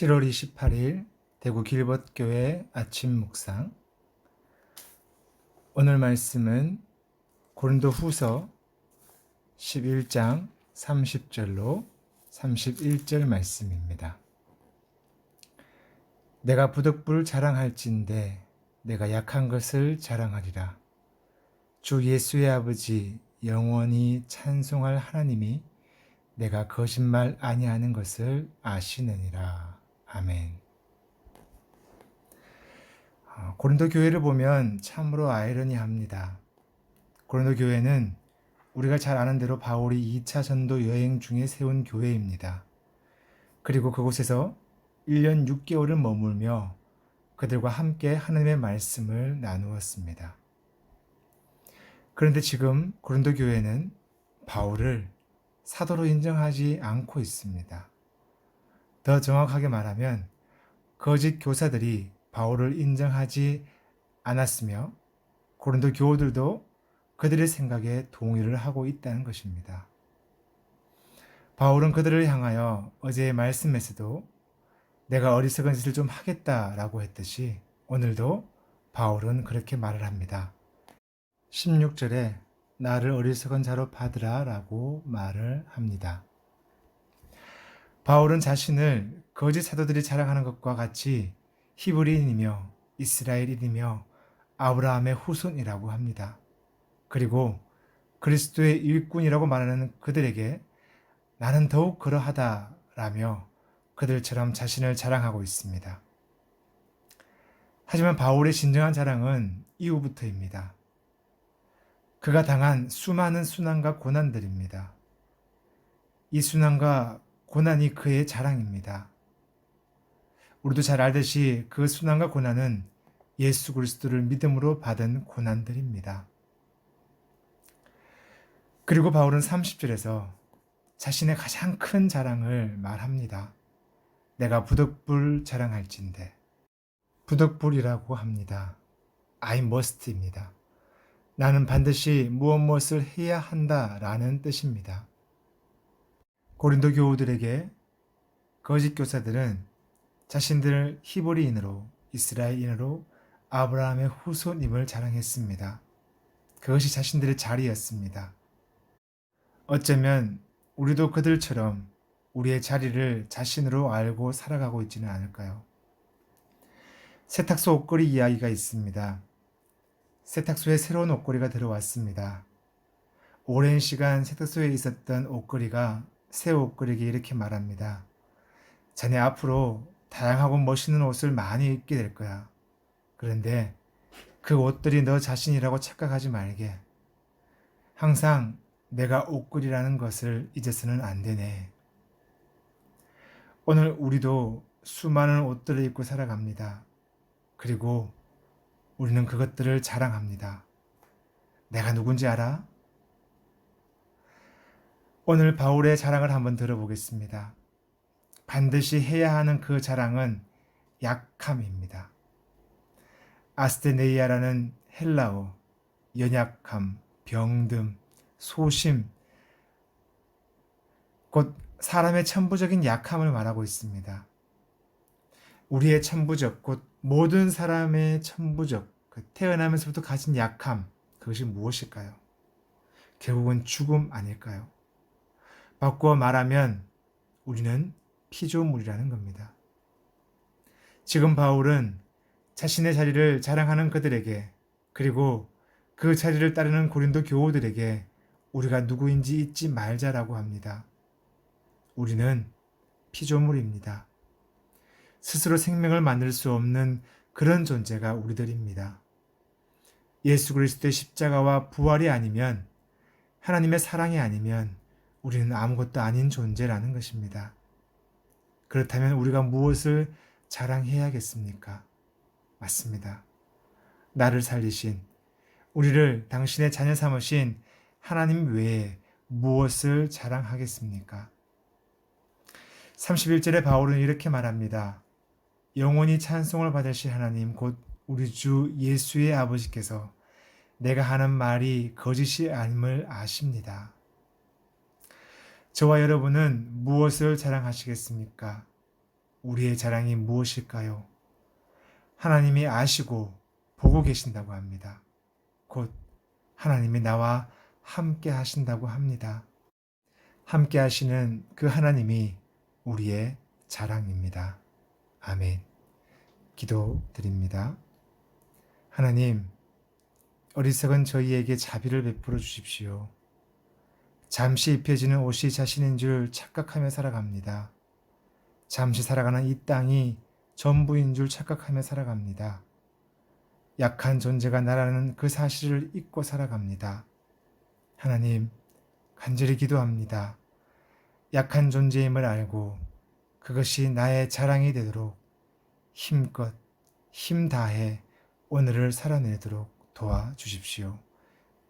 7월 28일 대구 길벗교회 아침 묵상 오늘 말씀은 고린도 후서 11장 30절로 31절 말씀입니다. 내가 부득불 자랑할진대 내가 약한 것을 자랑하리라. 주 예수의 아버지 영원히 찬송할 하나님이 내가 거짓말 아니하는 것을 아시느니라. 아멘. 어, 고린도 교회를 보면 참으로 아이러니합니다. 고린도 교회는 우리가 잘 아는 대로 바울이 2차 전도 여행 중에 세운 교회입니다. 그리고 그곳에서 1년 6개월을 머물며 그들과 함께 하나님의 말씀을 나누었습니다. 그런데 지금 고린도 교회는 바울을 사도로 인정하지 않고 있습니다. 더 정확하게 말하면 거짓 교사들이 바울을 인정하지 않았으며 고린도 교우들도 그들의 생각에 동의를 하고 있다는 것입니다. 바울은 그들을 향하여 어제의 말씀에서도 내가 어리석은 짓을 좀 하겠다라고 했듯이 오늘도 바울은 그렇게 말을 합니다. 16절에 나를 어리석은 자로 받으라 라고 말을 합니다. 바울은 자신을 거짓 사도들이 자랑하는 것과 같이 히브리인이며 이스라엘인이며 아브라함의 후손이라고 합니다. 그리고 그리스도의 일꾼이라고 말하는 그들에게 나는 더욱 그러하다라며 그들처럼 자신을 자랑하고 있습니다. 하지만 바울의 진정한 자랑은 이후부터입니다. 그가 당한 수많은 순환과 고난들입니다. 이 순환과 고난이 그의 자랑입니다. 우리도 잘 알듯이 그 순환과 고난은 예수 그리스도를 믿음으로 받은 고난들입니다. 그리고 바울은 30절에서 자신의 가장 큰 자랑을 말합니다. 내가 부득불 자랑할진대. 부득불이라고 합니다. I must입니다. 나는 반드시 무엇 무엇을 해야 한다라는 뜻입니다. 고린도 교우들에게 거짓 교사들은 자신들을 히브리인으로 이스라엘인으로 아브라함의 후손임을 자랑했습니다. 그것이 자신들의 자리였습니다. 어쩌면 우리도 그들처럼 우리의 자리를 자신으로 알고 살아가고 있지는 않을까요? 세탁소 옷걸이 이야기가 있습니다. 세탁소에 새로운 옷걸이가 들어왔습니다. 오랜 시간 세탁소에 있었던 옷걸이가 새 옷걸이에게 이렇게 말합니다. 자네 앞으로 다양하고 멋있는 옷을 많이 입게 될 거야. 그런데 그 옷들이 너 자신이라고 착각하지 말게. 항상 내가 옷걸이라는 것을 잊어서는 안 되네. 오늘 우리도 수많은 옷들을 입고 살아갑니다. 그리고 우리는 그것들을 자랑합니다. 내가 누군지 알아? 오늘 바울의 자랑을 한번 들어보겠습니다. 반드시 해야 하는 그 자랑은 약함입니다. 아스테네이아라는 헬라어, 연약함, 병듦, 소심, 곧 사람의 천부적인 약함을 말하고 있습니다. 우리의 천부적, 곧 모든 사람의 천부적, 그 태어나면서부터 가진 약함, 그것이 무엇일까요? 결국은 죽음 아닐까요? 바꾸어 말하면 우리는 피조물이라는 겁니다. 지금 바울은 자신의 자리를 자랑하는 그들에게 그리고 그 자리를 따르는 고린도 교우들에게 우리가 누구인지 잊지 말자라고 합니다. 우리는 피조물입니다. 스스로 생명을 만들 수 없는 그런 존재가 우리들입니다. 예수 그리스도의 십자가와 부활이 아니면 하나님의 사랑이 아니면 우리는 아무것도 아닌 존재라는 것입니다. 그렇다면 우리가 무엇을 자랑해야겠습니까? 맞습니다. 나를 살리신, 우리를 당신의 자녀 삼으신 하나님 외에 무엇을 자랑하겠습니까? 31절에 바울은 이렇게 말합니다. 영원히 찬송을 받으실 하나님 곧 우리 주 예수의 아버지께서 내가 하는 말이 거짓이 아님을 아십니다. 저와 여러분은 무엇을 자랑하시겠습니까? 우리의 자랑이 무엇일까요? 하나님이 아시고 보고 계신다고 합니다. 곧 하나님이 나와 함께 하신다고 합니다. 함께 하시는 그 하나님이 우리의 자랑입니다. 아멘. 기도 드립니다. 하나님, 어리석은 저희에게 자비를 베풀어 주십시오. 잠시 입혀지는 옷이 자신인 줄 착각하며 살아갑니다. 잠시 살아가는 이 땅이 전부인 줄 착각하며 살아갑니다. 약한 존재가 나라는 그 사실을 잊고 살아갑니다. 하나님, 간절히 기도합니다. 약한 존재임을 알고 그것이 나의 자랑이 되도록 힘껏 힘 다해 오늘을 살아내도록 도와주십시오.